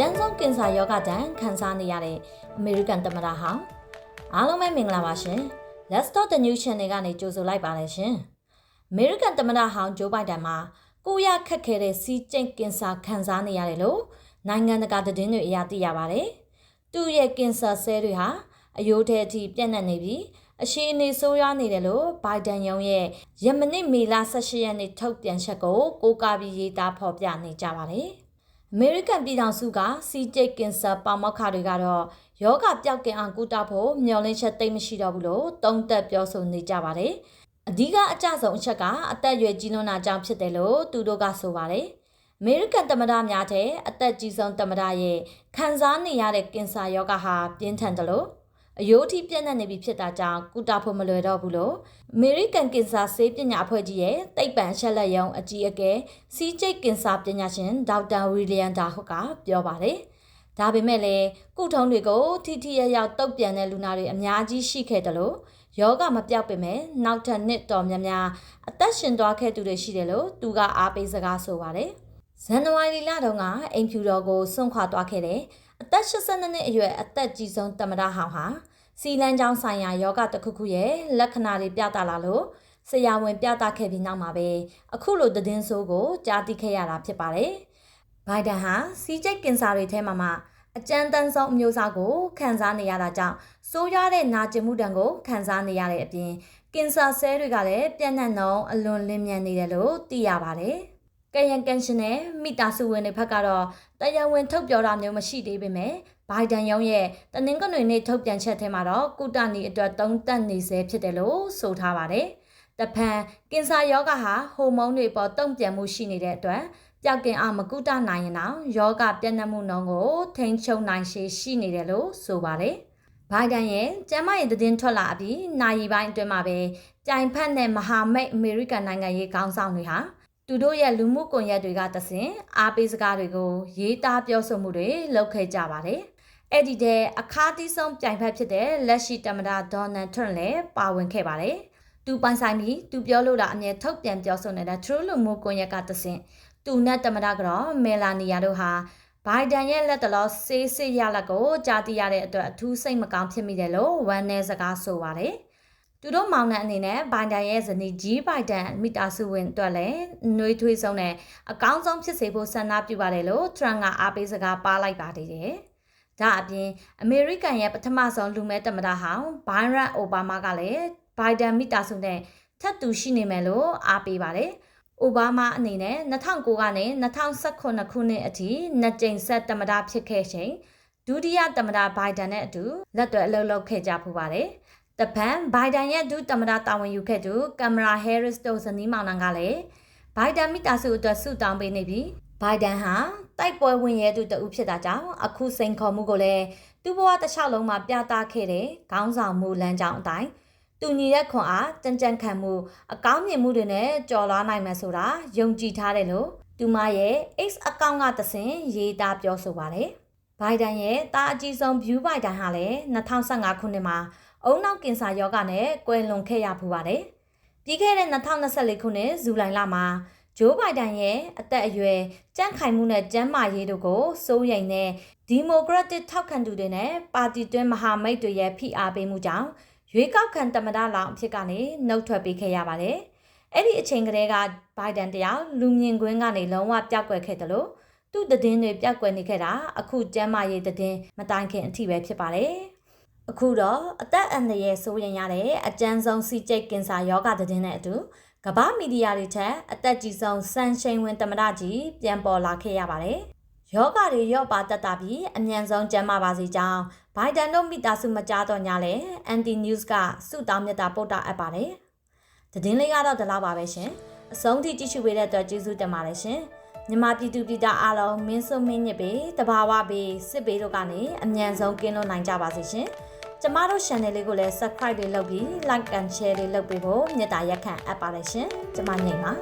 ကြမ်းဆုံးကင်ဆာယောဂတန်ခံစားနေရတဲ့အမေရိကန်သမ္မတဟောင်းအားလုံးပဲမင်္ဂလာပါရှင် Let's Talk the New Channel ကနေကြိုဆိုလိုက်ပါတယ်ရှင်အမေရိကန်သမ္မတဟောင်းဂျိုးဘိုင်ဒန်မှာကိုရခက်ခဲတဲ့စီးကျိတ်ကင်ဆာခံစားနေရတယ်လို့နိုင်ငံတကာသတင်းတွေအရသိရပါတယ်သူ့ရဲ့ကင်ဆာဆဲတွေဟာအယိုးထဲအထိပြန့်နှံ့နေပြီးအရှိအနေဆိုးရွားနေတယ်လို့ဘိုင်ဒန်ရုံးရဲ့ယမနစ်မေလ18ရက်နေ့ထုတ်ပြန်ချက်ကိုကိုးကားပြီးရေးသားဖော်ပြနေကြပါတယ်။ အမေရိကန်ပြည်ထောင်စုကစီဂျိတ်ကင်ဆာပါမောက္ခတွေကတော့ယောဂပျောက်ကင်အောင်ကုသဖို့မျှော်လင့်ချက်သိမ့်မရှိတော့ဘူးလို့သုံးသပ်ပြောဆိုနေကြပါတယ်။အဓိကအကြဆုံးအချက်ကအသက်အရွယ်ကြီးလွန်းတာကြောင့်ဖြစ်တယ်လို့သူတို့ကဆိုပါတယ်။အမေရိကန်သမ္မတများတဲ့အသက်ကြီးဆုံးသမ္မတရဲ့ခံစားနေရတဲ့ကင်ဆာယောဂဟာပြင်းထန်တယ်လို့ အယိုးထိပြန့်နှံ့နေပြီဖြစ်တာကြောင့်ကုတာဖို့မလွယ်တော့ဘူးလို့အမေရိကန်ကင်ဆာဆေးပညာအဖွဲ့ကြီးရဲ့တိတ်ပံချက်လက်ရုံအကြီးအကဲစီဂျိတ်ကင်ဆာပညာရှင်ဒေါက်တာဝီလီယမ်ဒါဟုတ်ကပြောပါတယ်။ဒါပေမဲ့လည်းကုထုံးတွေကိုထိထိရရောက်တုတ်ပြန်တဲ့လူနာတွေအများကြီးရှိခဲ့တယ်လို့ယောဂမပြောက်ပေမဲ့နောက်ထပ်နှစ်တော်များများအသက်ရှင်သွားခဲ့သူတွေရှိတယ်လို့သူကအားပေးစကားဆိုပါတယ်။ဇန်နဝါရီလတုန်းကအိမ်ဖြူတော်ကိုစွန့်ခွာသွားခဲ့တဲ့ အသက်82နှစ်အရွယ်အသက်ကြီးဆုံးသမ္မတဟောင်းဟာစီလန်းချောင်းဆိုင်ရာယောဂတစ်ခုခုရဲ့လက္ခဏာတွေပြသလာလို့ဆရာဝန်ပြသခဲ့ပြီးနောက်မှာပဲအခုလိုသတင်းဆိုးကိုကြားသိခဲ့ရတာဖြစ်ပါတယ်။ဘိုင်ဒန်ဟာစီဂျိတ်ကင်ဆာတွေထဲမှာမှအကြမ်းတမ်းဆုံးအမျိုးအစားကိုခံစားနေရတာကြောင့်ဆိုးရွားတဲ့နာကျင်မှုတံကိုခံစားနေရတဲ့အပြင်ကင်ဆာဆဲတွေကလည်းပြန့်နှံ့တော့အလွန်လင်းမြန်နေတယ်လို့သိရပါတယ်။ ကရန်ကန်ရှင်နဲ့မိသားစုဝင်တွေဘက်ကတော့တရားဝင်ထုတ်ပြောတာမျိုးမရှိသေးပေမဲ့ဘိုင်ဒန်ရုံးရဲ့တနင်္ဂနွေနေ့ထုတ်ပြန်ချက်ထဲမှာတော့ကုတနီအတွက်သုံးသပ်နေစေဖြစ်တယ်လို့ဆိုထားပါတယ်။တဖန်ကင်ဆာယောဂဟာဟော်မုန်းတွေပေါ်တုံ့ပြန်မှုရှိနေတဲ့အတွက်ပျောက်ကင်အောင်မကုတနိုင်ရင်တော့ယောဂပြန့်နှံ့မှုနှုန်းကိုထိန်းချုပ်နိုင်ရှိရှိနေတယ်လို့ဆိုပါတယ်။ဘိုင်ဒန်ရဲ့ကျမ်းမာရေးသတင်းထွက်လာပြီးနိုင်ပိုင်းအတွင်းမှာပဲကြိုင်ဖက်တဲ့မဟာမိတ်အမေရိကန်နိုင်ငံရေးခေါင်းဆောင်တွေဟာ သူတို့ရဲ့လူမှုကွန်ရက်တွေကတဆင်အားပေးစကားတွေကိုရေးသားပြောဆိုမှုတွေလုပ်ခဲ့ကြပါတယ်။အဲ့ဒီတဲ့အခါတီးဆုံးပြိုင်ဖက်ဖြစ်တဲ့လက်ရှိတမဒါဒေါ်နယ်ထရန့်လည်းပါဝင်ခဲ့ပါတယ်။သူပိုင်ဆိုင်ပြီးသူပြောလို့တာအမြဲထုတ်ပြန်ပြောဆိုနေတဲ့ True လူမှုကွန်ရက်ကတဆင်သူနဲ့တမဒါကတော့မဲလာနီယာတို့ဟာဘိုင်ဒန်ရဲ့လက်တလောဆေးစစ်ရလက်ကိုကြားသိရတဲ့အတွက်အထူးစိတ်မကောင်းဖြစ်မိတယ်လို့ဝန်내စကားဆိုပါတယ်။ သူတို့မောင်နှံအနေနဲ့ဘိုင်ဒန်ရဲ့ဇနီးဂျီးဘိုင်ဒန်မိသားစုဝင်အတွက်လည်းနှွေးထွေးဆုံးနဲ့အကောင်းဆုံးဖြစ်စေဖို့ဆန္ဒပြုပါတယ်လို့ထရန့်ကအားပေးစကားပါလိုက်ပါသေးတယ်။ဒါအပြင်အမေရိကန်ရဲ့ပထမဆုံးလူမဲသမ္မတဟောင်းဘိုင်ရန်အိုဘားမားကလည်းဘိုင်ဒန်မိသားစုနဲ့ထပ်တူရှိနေမယ်လို့အားပေးပါတယ်။အိုဘားမားအနေနဲ့2009ကနေ2019ခုနှစ်အထိနှစ်ကြိမ်ဆက်သမ္မတဖြစ်ခဲ့ချိန်ဒုတိယသမ္မတဘိုင်ဒန်နဲ့အတူလက်တွဲအလုပ်လုပ်ခဲ့ကြဖူးပါတယ်။ တပန်ဘိုင်ဒန်ရဲ့ဒုသမ္မတတာဝန်ယူခဲ့သူကင်မရာဟဲရစ်တို့ဇနီးမောင်နှံကလည်းဘိုင်ဒန်မိသားစုအတွက်ဆုတောင်းပေးနေပြီးဘိုင်ဒန်ဟာတိုက်ပွဲဝင်ရဲသူတဦးဖြစ်တာကြောင့်အခုစိန်ခေါ်မှုကိုလည်းသူ့ဘဝတစ်လျှောက်လုံးမှာပြသခဲ့တဲ့ခေါင်းဆောင်မှုလမ်းကြောင်းအတိုင်းတူညီတဲ့ခွန်အားကြံကြံခံမှုအကောင်းမြင်မှုတွေနဲ့ကြော်လွားနိုင်မယ်ဆိုတာယုံကြည်ထားတယ်လို့သူမရဲ့ X အကောင့်ကတဆင်ရေးသားပြောဆိုပါတယ်။ဘိုင်ဒန်ရဲ့တာအကြီးဆုံး view ဘိုင်ဒန်ဟာလည်း2015ခုနှစ်မှာ အုံနောက်ကင်ဆာယောဂနဲ့ကွယ်လွန်ခဲ့ရဖူးပါတယ်။ပြီးခဲ့တဲ့2024ခုနှစ်ဇူလိုင်လမှာဂျိုးဘိုင်ဒန်ရဲ့အသက်အရွယ်ကြန့်ခိုင်မှုနဲ့ကျန်းမာရေးတို့ကိုစိုးရိမ်တဲ့ဒီမိုကရက်တစ်ထောက်ခံသူတွေနဲ့ပါတီတွင်းမဟာမိတ်တွေရဲ့ဖိအားပေးမှုကြောင့်ရွေးကောက်ခံသမ္မတလောင်အဖြစ်ကနေနှုတ်ထွက်ပေးခဲ့ရပါတယ်။အဲ့ဒီအချိန်ကလေးကဘိုင်ဒန်တယောက်လူမြင်ကွင်းကနေလုံးဝပျောက်ကွယ်ခဲ့တယ်လို့သူ့သတင်းတွေပျောက်ကွယ်နေခဲ့တာအခုကျန်းမာရေးသတင်းမတိုင်ခင်အထိပဲဖြစ်ပါတယ်။ အခုတော့အသက်အန္တရာယ်ဆိုးရင်ရတဲ့အကျန်းဆုံးစီကျိတ်ကင်ဆာယောဂသတင်းနဲ့အတူကမ္ဘာမီဒီယာတွေထက်အသက်ကြီးဆုံးစန်ရှိန်ဝင်သမ္မတကြီးပြန်ပေါ်လာခဲ့ရပါတယ်။ယောဂတွေရော့ပါတက်တာပြီးအမြန်ဆုံးကျန်းမာပါစေကြောင်းဘိုင်ဒန်တို့မိသားစုမကြားတော့ညလဲအန်တီနျူးစ်ကစုတောင်းမြတ်တာပို့တာအပ်ပါတယ်။သတင်းလေးကတော့ဒီလောက်ပါပဲရှင်။အဆုံးထိကြည့်ရှုပေးတဲ့အတွက်ကျေးဇူးတင်ပါတယ်ရှင်။မြန်မာပြည်သူပြည်သားအားလုံးမင်းစုံမင်းညစ်ပေတဘာဝပေစစ်ပေတို့ကနေအမြန်ဆုံးကင်းလွတ်နိုင်ကြပါစေရှင်။ ကျမတို့ channel လေးကိုလည်း subscribe တွေလုပ်ပြီး like and share တွေလုပ်ပေးဖို့မေတ္တာရက်ခံအပ်ပါတယ်ရှင်ကျမညိန်ပါ